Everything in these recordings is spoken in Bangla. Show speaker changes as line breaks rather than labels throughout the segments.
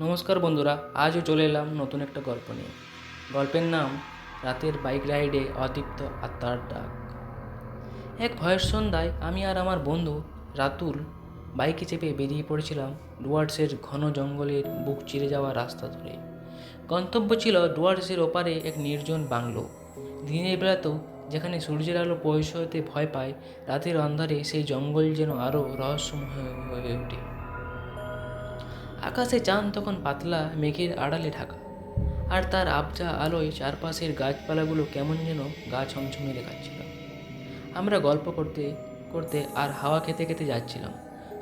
নমস্কার বন্ধুরা, আজও চলে এলাম নতুন একটা গল্প নিয়ে। গল্পের নাম, রাতের বাইক রাইডে অদীপ্ত আত্মার ডাক। এক ভয়ের সন্ধ্যায় আমি আর আমার বন্ধু রাতুল বাইকে চেপে বেরিয়ে পড়েছিলাম ডুয়ার্সের ঘন জঙ্গলের বুক চিরে যাওয়া রাস্তা ধরে। গন্তব্য ছিল ডুয়ার্সের ওপারে এক নির্জন বাংলো। দিনের বেলাতেও যেখানে সূর্যের আলো পৌঁছতে ভয় পায়, রাতের অন্ধারে সেই জঙ্গল যেন আরও রহস্যময় হয়ে ওঠে। আকাশে চাঁদ তখন পাতলা মেঘের আড়ালে ঢাকা। আর তার আবজা আলোয় চারপাশের গাছপালাগুলো কেমন যেন গা ছমছমে দেখাচ্ছিল। আমরা গল্প করতে করতে আর হাওয়া খেতে খেতে যাচ্ছিলাম।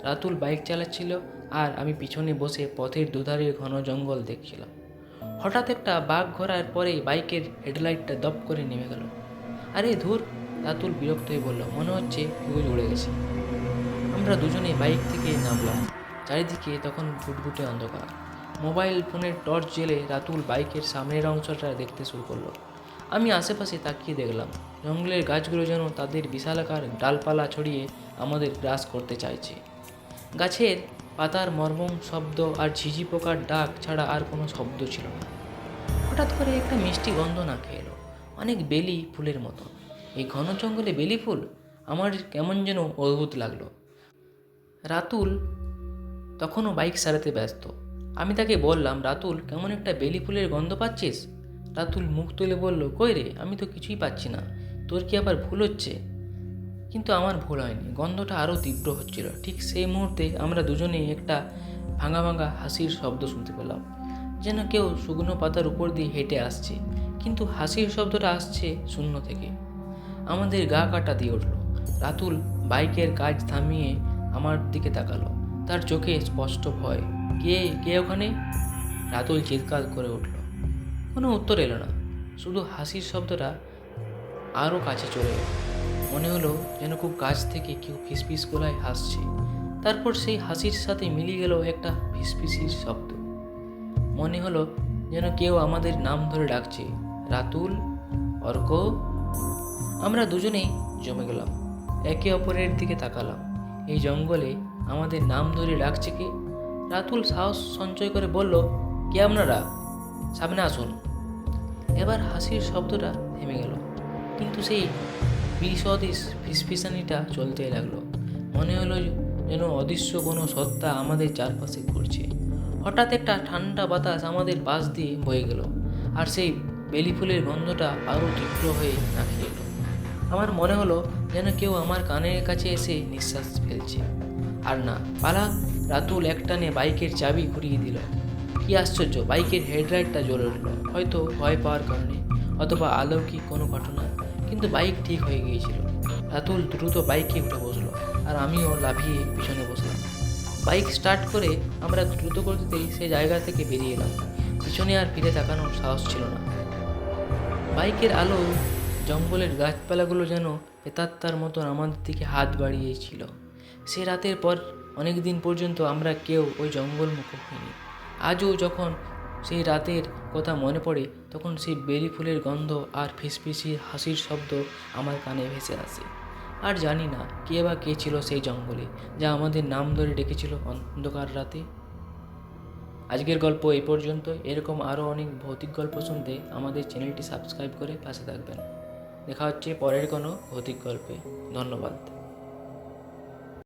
রাতুল বাইক চালাচ্ছিল আর আমি পিছনে বসে পথের দুধারে ঘন জঙ্গল দেখছিলাম। হঠাৎ একটা বাঘ ঘোরার পরেই বাইকের হেডলাইটটা দপ করে নেমে গেল। আরে ধুর, রাতুল বিরক্ত হয়ে বলল, মনে হচ্ছে ফিউজ উড়ে গেছে। আমরা দুজনে বাইক থেকে নামলাম। চারিদিকে তখন ঘুটঘুটে অন্ধকার। মোবাইল ফোনের টর্চ জেলে রাতুল বাইকের সামনের অংশটা দেখতে শুরু করল। আমি আশেপাশে তাকিয়ে দেখলাম, জঙ্গলের গাছগুলো যেন তাদের বিশালাকার ডালপালা ছড়িয়ে আমাদের গ্রাস করতে চাইছে। গাছের পাতার মর্মম শব্দ আর ঝিঝি পোকার ডাক ছাড়া আর কোনো শব্দ ছিল না। হঠাৎ করে একটা মিষ্টি গন্ধ নাকে এলো, অনেক বেলি ফুলের মতো। এই ঘন জঙ্গলে বেলি ফুল? আমার কেমন যেন অদ্ভুত লাগল। রাতুল তখনও বাইক সারাতে ব্যস্ত। আমি তাকে বললাম, রাতুল, কেমন একটা বেলি ফুলের গন্ধ পাচ্ছিস? রাতুল মুখ তুলে বলল, কই রে, আমি তো কিছুই পাচ্ছি না। তোর কি আবার ভুল হচ্ছে? কিন্তু আমার ভুল হয়নি। গন্ধটা আরও তীব্র হচ্ছিল। ঠিক সেই মুহূর্তে আমরা দুজনেই একটা ভাঙা ভাঙা হাসির শব্দ শুনতে পেলাম, যেন কেউ শুকনো পাতার উপর দিয়ে হেঁটে আসছে। কিন্তু হাসির শব্দটা আসছে শূন্য থেকে। আমাদের গা কাটা দিয়ে উঠল। রাতুল বাইকের কাজ থামিয়ে আমার দিকে তাকালো। তার চোখে স্পষ্ট ভয়। কে কে ওখানে? রাতুল চিৎকার করে উঠল। কোনো উত্তর এলো না। শুধু হাসির শব্দটা আরও কাছে চলে এলো। মনে হলো যেন খুব কাছ থেকে কেউ ফিসফিস গোলায় হাসছে। তারপর সেই হাসির সাথে মিলিয়ে গেল একটা ফিসফিসির শব্দ। মনে হলো যেন কেউ আমাদের নাম ধরে ডাকছে, রাতুল, অর্ক। আমরা দুজনেই জমে গেলাম। একে অপরের দিকে তাকালাম। এই জঙ্গলে আমাদের নাম ধরে ডাকছে কি? রাতুল সাহস সঞ্চয় করে বলল, কে আপনারা? সামনে আসুন। এবার হাসির শব্দটা থেমে গেল। কিন্তু সেই বিশদিস ফিসফিসানিটা চলতে লাগল। মনে হলো যেন অদৃশ্য কোনো সত্তা আমাদের চারপাশে ঘুরছে। হঠাৎ একটা ঠান্ডা বাতাস আমাদের পাশ দিয়ে বয়ে গেল আর সেই বেলি ফুলের গন্ধটা আরও তীব্র হয়ে নাকি আমার মনে হলো যেন কেউ আমার কানের কাছে এসে নিঃশ্বাস ফেলছে। আর না, পালা রাতুল একটানে বাইকের চাবি ঘুরিয়ে দিল। কি আশ্চর্য, বাইকের হেডলাইটটা জ্বলে উঠল। হয়তো ভয় পাওয়ার কারণে অথবা অলৌকিক কোনো ঘটনা, কিন্তু বাইক ঠিক হয়ে গিয়েছিল। রাতুল দ্রুত বাইকে উঠে বসল আর আমিও লাফিয়ে পিছনে বসলাম। বাইক স্টার্ট করে আমরা দ্রুত গতিতেই সেই জায়গা থেকে বেরিয়ে এলাম। পিছনে আর ফিরে তাকানোর সাহস ছিল না। বাইকের আলো জঙ্গলের গাছপালাগুলো যেন পেতাত্তার মতন আমাদের দিকে হাত বাড়িয়েছিল। সে রাতের পর অনেক দিন পর্যন্ত আমরা কেউ ওই জঙ্গল মুখ হইনি। আজও যখন সেই রাতের কথা মনে পড়ে, তখন সেই বেরি ফুলের গন্ধ আর ফিসফিসি হাসির শব্দ আমার কানে ভেসে আসে। আর জানি না কে বা কে ছিল সেই জঙ্গলে, যা আমাদের নাম ধরে ডেকেছিল অন্ধকার রাতে। আজকের গল্প এই পর্যন্ত। এরকম আরও অনেক ভৌতিক গল্প শুনতে আমাদের চ্যানেলটি সাবস্ক্রাইব করে পাশে থাকবেন। দেখা হচ্ছে পরের কোনো ভৌতিক গল্পে। ধন্যবাদ।